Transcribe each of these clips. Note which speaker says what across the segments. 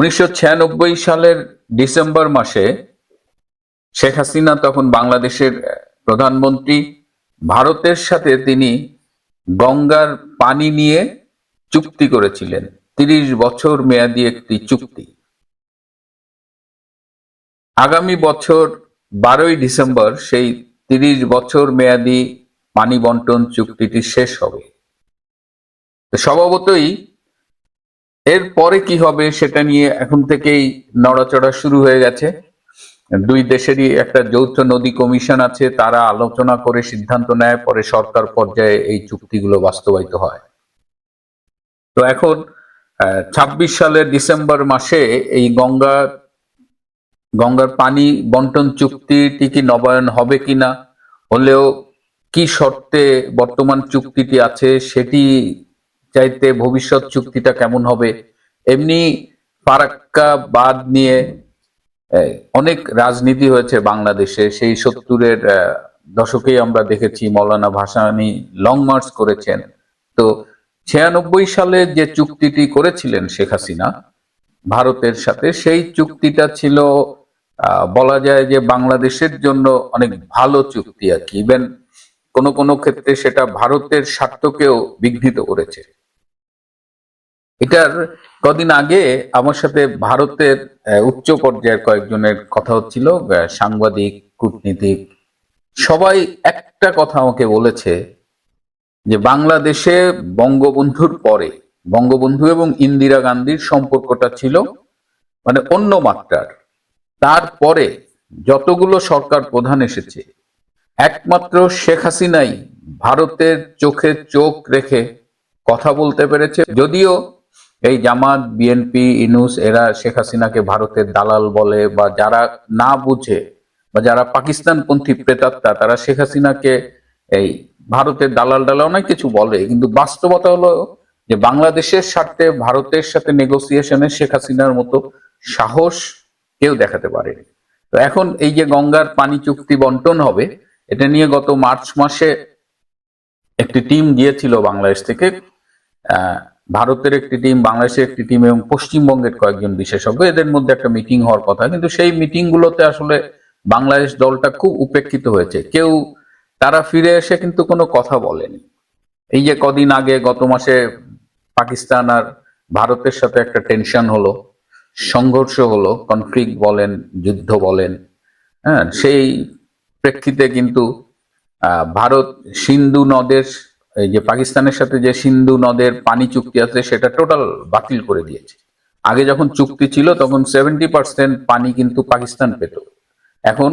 Speaker 1: উনিশশো ছিয়ানব্বই সালের ডিসেম্বর মাসে শেখ হাসিনা তখন বাংলাদেশের প্রধানমন্ত্রী। ভারতের সাথে তিনি গঙ্গার পানি নিয়ে চুক্তি করেছিলেন, তিরিশ বছর মেয়াদী একটি চুক্তি। আগামী বছর বারোই ডিসেম্বর সেই তিরিশ বছর মেয়াদী পানি বন্টন চুক্তিটি শেষ হবে। স্বভাবতই এর পরে কি হবে সেটা নিয়ে এখন থেকেই নড়াচড়া শুরু হয়ে গেছে। দুই দেশেরই একটা যৌথ নদী কমিশন আছে, তারা আলোচনা করে সিদ্ধান্ত নেয়, পরে সরকার পর্যায়ে এই চুক্তিগুলো বাস্তবায়িত হয়। তো এখন ছাব্বিশ সালের ডিসেম্বর মাসে এই গঙ্গা, গঙ্গার পানি বন্টন চুক্তিটি কি নবায়ন হবে কিনা হলেও কি শর্তে বর্তমান চুক্তিটি আছে সেটি চাইতে ভবিষ্যৎ চুক্তিটা কেমন হবে? এমনি ফারাক্কা বাদ নিয়ে অনেক রাজনীতি হয়েছে বাংলাদেশে। সেই সত্তরের দশকেই আমরা দেখেছি মৌলানা ভাসানী লং মার্চ করেছেন। তো ছিয়ানব্বই সালে যে চুক্তিটি করেছিলেন শেখ হাসিনা ভারতের সাথে, সেই চুক্তিটা ছিল বলা যায় যে বাংলাদেশের জন্য অনেক ভালো চুক্তি আর কি। ইভেন কোনো কোনো ক্ষেত্রে সেটা ভারতের স্বার্থকেও বিঘ্নিত করেছে। এটার কদিন আগে আমার সাথে ভারতের উচ্চ পর্যায়ের কয়েকজনের কথা হচ্ছিল সাংবাদিক, কূটনীতিক, সবাই একটা কথা আমাকে বলেছে যে বাংলাদেশে বঙ্গবন্ধুর পরে, বঙ্গবন্ধু এবং ইন্দিরা গান্ধীর সম্পর্কটা ছিল মানে অন্য মাত্রার। তারপরে যতগুলো সরকার প্রধান এসেছে, একমাত্র শেখ হাসিনাই ভারতের চোখে চোখ রেখে কথা বলতে পেরেছে। যদিও এই জামাত বিএনপি ইনুস, এরা শেখ হাসিনাকে ভারতের দালাল বলে বা যারা না বুঝে বা যারা পাকিস্তানপন্থী প্রেতাত্মা, তারা শেখ হাসিনাকে এই ভারতের দালাল ডালা অনেক কিছু বলে। কিন্তু বাস্তবতা হলো যে বাংলাদেশের স্বার্থে ভারতের সাথে নেগোসিয়েশনে শেখ হাসিনার মতো সাহস কেউ দেখাতে পারেনি। তো এখন এই যে গঙ্গার পানি চুক্তি বন্টন হবে, এটা নিয়ে গত মার্চ মাসে একটি টিম গিয়েছিল বাংলাদেশ থেকে ভারতের একটি টিম বাংলাদেশের একটি টিম এবং পশ্চিমবঙ্গের কয়েকজন বিশেষজ্ঞ, এদের মধ্যে একটা মিটিং হওয়ার কথা। কিন্তু সেই মিটিং গুলোতে আসলে বাংলাদেশ দলটা খুব উপেক্ষিত হয়েছে। কেউ তারা ফিরে এসে কিন্তু কোনো কথা বলেনি। এই যে কদিন আগে, গত মাসে পাকিস্তান আর ভারতের সাথে একটা টেনশন হলো, সংঘর্ষ হলো কনফ্লিক্ট বলেন, যুদ্ধ বলেন হ্যাঁ সেই প্রেক্ষিতে কিন্তু ভারত সিন্ধু নদের এই যে পাকিস্তানের সাথে যে সিন্ধু নদের পানি চুক্তি আছে, সেটা টোটাল বাতিল করে দিয়েছে। আগে যখন চুক্তি ছিল, তখন সেভেন্টি পার্সেন্ট পানি কিন্তু পাকিস্তান পেত। এখন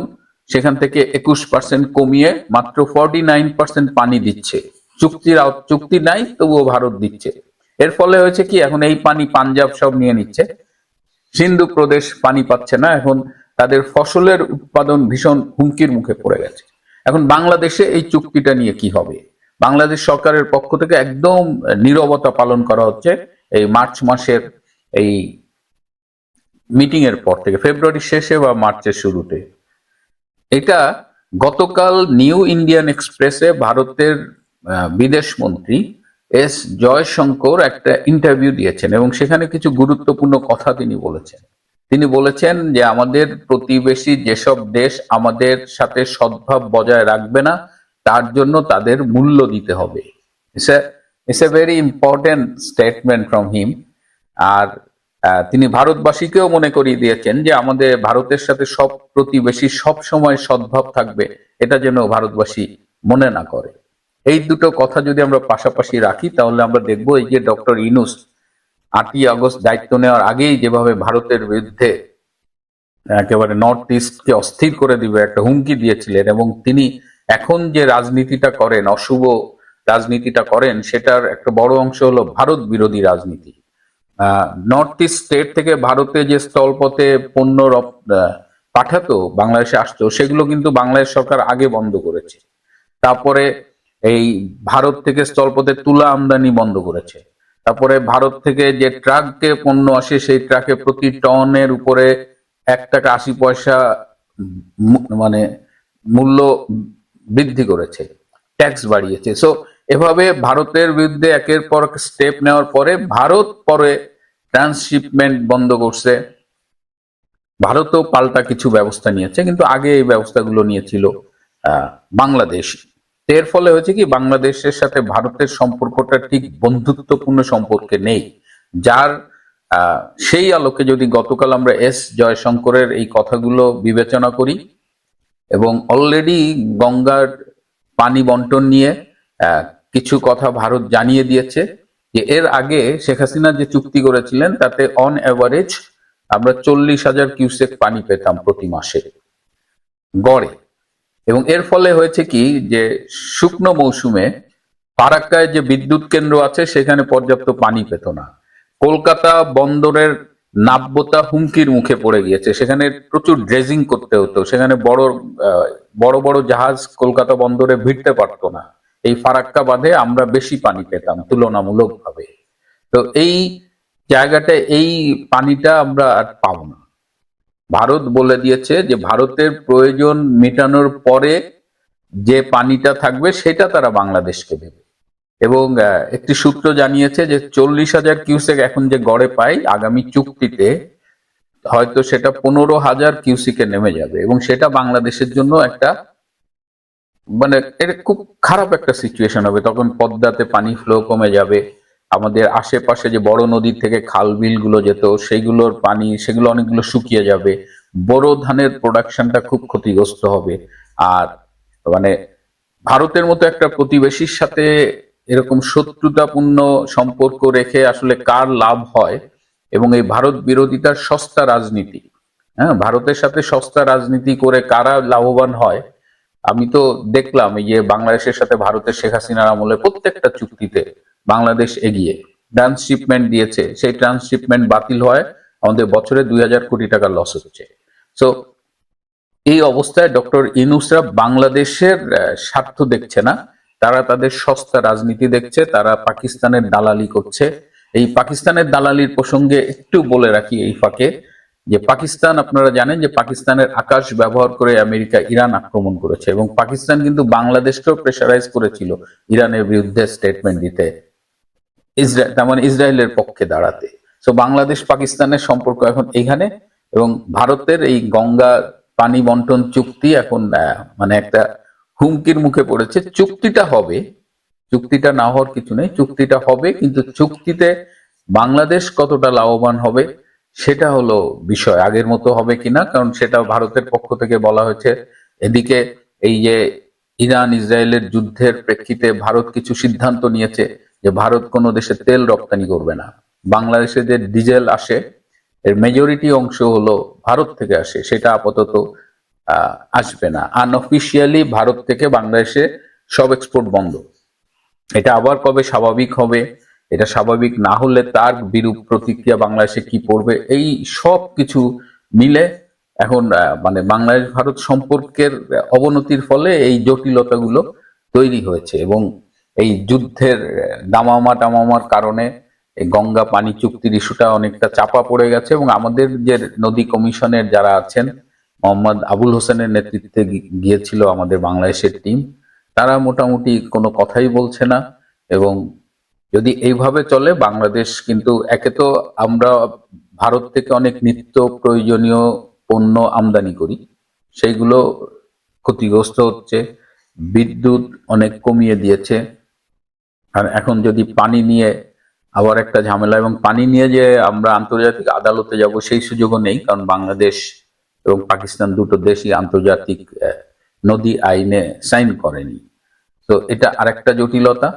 Speaker 1: সেখান থেকে একুশ পার্সেন্ট কমিয়ে মাত্র ফর্টি নাইন পার্সেন্ট পানি দিচ্ছে। চুক্তির চুক্তি নাই, তবুও ভারত দিচ্ছে। এর ফলে হয়েছে কি, এখন এই পানি পাঞ্জাব সব নিয়ে নিচ্ছে। সিন্ধু প্রদেশ পানি পাচ্ছে না, এখন তাদের ফসলের উৎপাদন ভীষণ হুমকির মুখে পড়ে গেছে। এখন বাংলাদেশে এই চুক্তিটা নিয়ে কি হবে? বাংলাদেশ সরকারের পক্ষ থেকে একদম নীরবতা পালন করা হচ্ছে এই মার্চ মাসের এই মিটিং এর পর থেকে ফেব্রুয়ারি শেষে বা মার্চের শুরুতে। এটা গতকাল নিউ ইন্ডিয়ান এক্সপ্রেসে ভারতের বিদেশ মন্ত্রী এস জয়শঙ্কর একটা ইন্টারভিউ দিয়েছেন এবং সেখানে কিছু গুরুত্বপূর্ণ কথা তিনি বলেছেন। তিনি বলেছেন যে আমাদের প্রতিবেশী যেসব দেশ আমাদের সাথে সদ্ভাব বজায় রাখবে না তার জন্য তাদের মূল্য দিতে হবে। It's a very important statement from him আর তিনি ভারতবাসীকেও মনে করিয়ে দিয়েছেন যে আমাদের, ভারতের সাথে সব প্রতিবেশী সব সময় সদ্ভাব থাকবে, এটা যেন ভারতবাসী মনে না করে। এই দুটো কথা যদি আমরা পাশাপাশি রাখি, তাহলে আমরা দেখব এই যে ডক্টর ইনুস আটই আগস্ট দায়িত্ব নেওয়ার আগেই যেভাবে ভারতের বিরুদ্ধে একেবারে নর্থ ইস্টকে অস্থির করে দিবে, একটা হুমকি দিয়েছিলেন এবং তিনি এখন যে রাজনীতিটা করেন, অশুভ রাজনীতিটা করেন, সেটার একটা বড় অংশ হলো ভারত বিরোধী রাজনীতি। নর্থ ইস্ট স্টেট থেকে ভারতে যে স্থলপথে পণ্য পাঠাতো, বাংলাদেশে আসতো, সেগুলো কিন্তু বাংলাদেশ সরকার আগে বন্ধ করেছে। তারপরে এই ভারত থেকে স্থলপথে তুলা আমদানি বন্ধ করেছে। তারপরে ভারত থেকে যে ট্রাকে পণ্য আসে, সেই ট্রাকে প্রতি টনের উপরে এক টাকা আশি পয়সা মানে মূল্য বৃদ্ধি করেছে ট্যাক্স বাড়িয়েছে। সো এভাবে ভারতের বিরুদ্ধে একের পর স্টেপ নেওয়ার পরে ভারত পরে ট্রান্সশিপমেন্ট বন্ধ করছে। ভারতও পাল্টা কিছু ব্যবস্থা নিয়েছে, কিন্তু আগে এই ব্যবস্থাগুলো নিয়েছিল বাংলাদেশ। এর ফলে হয়েছে কি, বাংলাদেশের সাথে ভারতের সম্পর্কটা ঠিক বন্ধুত্বপূর্ণ সম্পর্কে নেই। যার সেই আলোকে যদি গতকাল আমরা এস জয়শঙ্করের এই কথাগুলো বিবেচনা করি এবং অলরেডি গঙ্গার পানি বন্টন নিয়ে কিছু কথা ভারত জানিয়ে দিয়েছে যে এর আগে শেখ হাসিনা যে চুক্তি করেছিলেন, তাতে অন অ্যাভারেজ আমরা চল্লিশ হাজার কিউসেক পানি পেতাম প্রতি মাসে। গড়ে। এবং এর ফলে হয়েছে কি যে, শুকনো মৌসুমে ফারাক্কায় যে বিদ্যুৎ কেন্দ্র আছে, সেখানে পর্যাপ্ত পানি পেত না। কলকাতা বন্দরের নাব্যতা হুমকির মুখে পড়ে গিয়েছে। সেখানে প্রচুর ড্রেজিং করতে হতো। সেখানে বড় বড় বড় জাহাজ কলকাতা বন্দরে ভিড়তে পারতো না। এই ফারাক্কা বাঁধে আমরা বেশি পানি পেতাম, তুলনামূলকভাবে। তো এই জায়গাটা এই পানিটা আমরা আর পাবো না। ভারত বলে দিয়েছে যে ভারতের প্রয়োজন মেটানোর পরে যে পানিটা থাকবে, সেটা তারা বাংলাদেশকে দেবে। এবং একটি সূত্র জানিয়েছে যে চল্লিশ হাজার কিউসেক এখন যে গড়ে পাই আগামী চুক্তিতে, হয়তো সেটা পনেরো হাজার কিউসিকে নেমে যাবে এবং সেটা বাংলাদেশের জন্য একটা মানে এটা খুব খারাপ একটা সিচুয়েশন হবে। তখন পদ্মাতে পানি ফ্লো কমে যাবে, আমাদের আশেপাশে যে বড় নদী থেকে খাল বিলগুলো যেত, সেইগুলোর পানি, সেগুলো অনেকগুলো শুকিয়ে যাবে। বড় ধানের প্রোডাকশনটা খুব ক্ষতিগ্রস্ত হবে। আর মানে ভারতের মতো একটা প্রতিবেশীর সাথে এরকম শত্রুতাপূর্ণ সম্পর্ক রেখে আসলে কার লাভ হয় এবং এই ভারত বিরোধিতার সস্তা রাজনীতি হ্যাঁ ভারতের সাথে সস্তা রাজনীতি করে কারা লাভবান হয়? আমি তো দেখলাম যে বাংলাদেশের সাথে ভারতের শেখ হাসিনার আমলে প্রত্যেকটা চুক্তিতে বাংলাদেশ এগিয়ে। ট্রান্সশিপমেন্ট দিয়েছে, সেই ট্রান্সশিপমেন্ট বাতিল হয়, আমাদের বছরে দুই হাজার কোটি টাকা লস হচ্ছে। সো এই অবস্থায় ডক্টর ইনুসরা বাংলাদেশের স্বার্থ দেখছে না। তারা তাদের সস্তা রাজনীতি দেখছে, তারা পাকিস্তানের দালালি করছে। এই পাকিস্তানের দালালির প্রসঙ্গে একটু বলে রাখি এই ফাঁকে যে পাকিস্তান, আপনারা জানেন যে পাকিস্তানের আকাশ ব্যবহার করে আমেরিকা ইরান আক্রমণ করেছে এবং পাকিস্তান কিন্তু বাংলাদেশকেও প্রেশারাইজ করেছিল ইরানের বিরুদ্ধে স্টেটমেন্ট দিতে। ইসরায়েল মানে ইসরায়েলের পক্ষে দাঁড়াতে। তো বাংলাদেশ পাকিস্তানের সম্পর্ক এখন এখানে এবং ভারতের এই গঙ্গা পানি বন্টন চুক্তি এখন মানে একটা হুমকির মুখে পড়েছে, চুক্তিটা হবে, চুক্তিটা না হওয়ার কিছু নেই, চুক্তিটা হবে, কিন্তু চুক্তিতে বাংলাদেশ কতটা লাভবান হবে, সেটা হলো বিষয়, আগের মতো হবে কিনা, কারণ সেটা ভারতের পক্ষ থেকে বলা হয়েছে। এদিকে এই যে ইরান, ইসরায়েলের যুদ্ধের প্রেক্ষিতে ভারত কিছু সিদ্ধান্ত নিয়েছে যে ভারত কোনো দেশে তেল রপ্তানি করবে না। বাংলাদেশে যে ডিজেল আসে, এর মেজরিটি অংশ হলো ভারত থেকে আসে, সেটা আপাতত আসবে না। আনঅফিসিয়ালি ভারত থেকে বাংলাদেশে সব এক্সপোর্ট বন্ধ। এটা আবার কবে স্বাভাবিক হবে? এটা স্বাভাবিক না হলে তার বিরূপ প্রতিক্রিয়া বাংলাদেশে কি পড়বে? এই সব কিছু মিলে এখন মানে বাংলাদেশ ভারত সম্পর্কের অবনতির ফলে এই জটিলতাগুলো তৈরি হয়েছে এবং এই যুদ্ধের দামামা টামামার কারণে এই গঙ্গা পানি চুক্তির ইস্যুটা অনেকটা চাপা পড়ে গেছে এবং আমাদের যে নদী কমিশনের যারা আছেন মোহাম্মদ আবুল হোসেনের নেতৃত্বে গিয়েছিল আমাদের বাংলাদেশের টিম। তারা মোটামুটি কোনো কথাই বলছে না এবং যদি এইভাবে চলে, বাংলাদেশ কিন্তু, একে তো আমরা ভারত থেকে অনেক নিত্য প্রয়োজনীয় পণ্য আমদানি করি, সেইগুলো ক্ষতিগ্রস্ত হচ্ছে, বিদ্যুৎ অনেক কমিয়ে দিয়েছে। আর এখন যদি পানি নিয়ে আবার একটা ঝামেলা, এবং পানি নিয়ে যে আমরা আন্তর্জাতিক আদালতে যাব, সেই সুযোগও নেই, কারণ বাংলাদেশ এবং পাকিস্তান দুটো দেশই আন্তর্জাতিক নদী আইনে সাইন করেনি। তো এটা আরেকটা জটিলতা।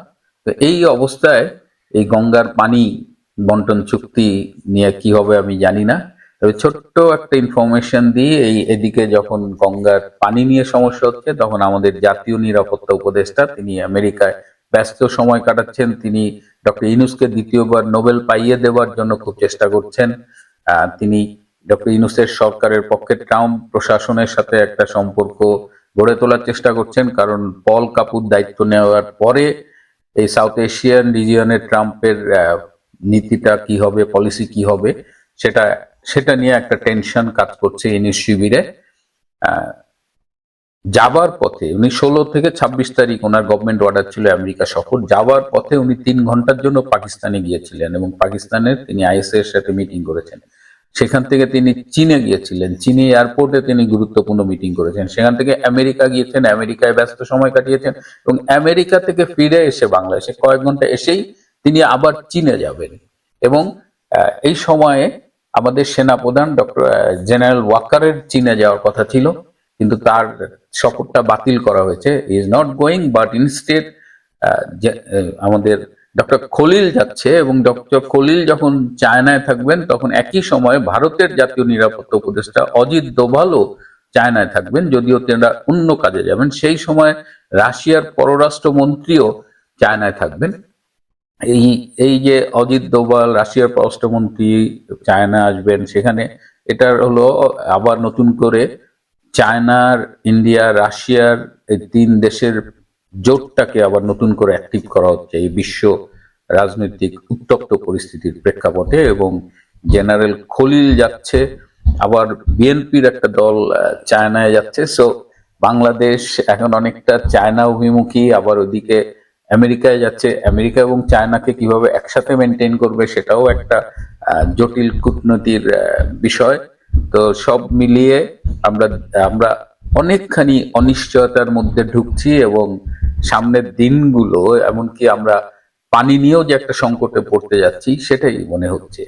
Speaker 1: তো এই অবস্থায় এই গঙ্গার পানি বন্টন চুক্তি নিয়ে কি হবে আমি জানি না। তবে ছোট্ট একটা ইনফরমেশন দিয়ে এই এদিকে যখন গঙ্গার পানি নিয়ে সমস্যা হচ্ছে, তখন আমাদের জাতীয় নিরাপত্তা উপদেষ্টা, তিনি আমেরিকায় ব্যস্ত সময় কাটাচ্ছেন, তিনি ডক্টর ইনুসকে দ্বিতীয়বার নোবেল পাইয়ে দেওয়ার জন্য খুব চেষ্টা করছেন। তিনি ডক্টর ইনুসের সরকারের পক্ষে ট্রাম্প প্রশাসনের সাথে একটা সম্পর্ক গড়ে তোলার চেষ্টা করছেন, কারণ পল কাপুর দায়িত্ব নেওয়ার পরে এই সাউথ এশিয়ান রিজিয়নের ট্রাম্পের নীতিটা কি হবে, পলিসি কি হবে, সেটা সেটা নিয়ে একটা টেনশন কাজ করছে ইনিস শিবিরে। যাবার পথে উনি ষোলো থেকে ছাব্বিশ তারিখ ওনার গভর্নমেন্ট অর্ডার ছিল আমেরিকা সফর, যাওয়ার পথে উনি তিন ঘণ্টার জন্য পাকিস্তানে গিয়েছিলেন এবং পাকিস্তানের তিনি আইএসএ এর সাথে মিটিং করেছেন। সেখান থেকে তিনি চীনে গিয়েছিলেন। চীনে এয়ারপোর্টে তিনি গুরুত্বপূর্ণ মিটিং করেছেন। সেখান থেকে আমেরিকা গিয়েছেন, আমেরিকায় ব্যস্ত সময় কাটিয়েছেন এবং আমেরিকা থেকে ফিরে এসে বাংলাদেশে কয়েক ঘণ্টা এসেই তিনি আবার চীনে যাবেন। এবং এই সময়ে আমাদের সেনাপ্রধান ডক্টর জেনারেল ওয়াকারের চীনে যাওয়ার কথা ছিল, কিন্তু তার সফরটা বাতিল করা হয়েছে। Is not going but instead আমাদের ডক্টর খলিল যাচ্ছে এবং ডক্টর খলিল যখন চায়নায় থাকবেন, তখন একই সময়ে ভারতের জাতীয় নিরাপত্তা উপদেষ্টা অজিত দোভালও চায়নায় থাকবেন, যদিও তেনারা অন্য কাজে যাবেন। সেই সময় রাশিয়ার পররাষ্ট্রমন্ত্রীও চায়নায় থাকবেন। এই এই যে অজিত দোভাল, রাশিয়ার পররাষ্ট্রমন্ত্রী চায়না আসবেন, সেখানে এটার হলো আবার নতুন করে চায়নার, ইন্ডিয়া, রাশিয়ার এই তিন দেশের জোটটাকে আবার নতুন করে অ্যাক্টিভ করা হচ্ছে এই বিশ্ব রাজনৈতিক উত্তপ্ত পরিস্থিতির প্রেক্ষাপটে এবং জেনারেল খলিল যাচ্ছে, আবার বিএনপির একটা দল চায়নায় যাচ্ছে। সো বাংলাদেশ এখন অনেকটা চায়না অভিমুখী, আবার ওদিকে আমেরিকায় যাচ্ছে। আমেরিকা এবং চায়নাকে কীভাবে একসাথে মেনটেন করবে সেটাও একটা জটিল কূটনীতির বিষয়। তো সব মিলিয়ে আমরা আমরা অনেকখানি অনিশ্চয়তার মধ্যে ঢুকছি এবং সামনের দিনগুলো এমনকি আমরা পানি নিয়েও যে একটা সংকটে পড়তে যাচ্ছি সেটাই মনে হচ্ছে।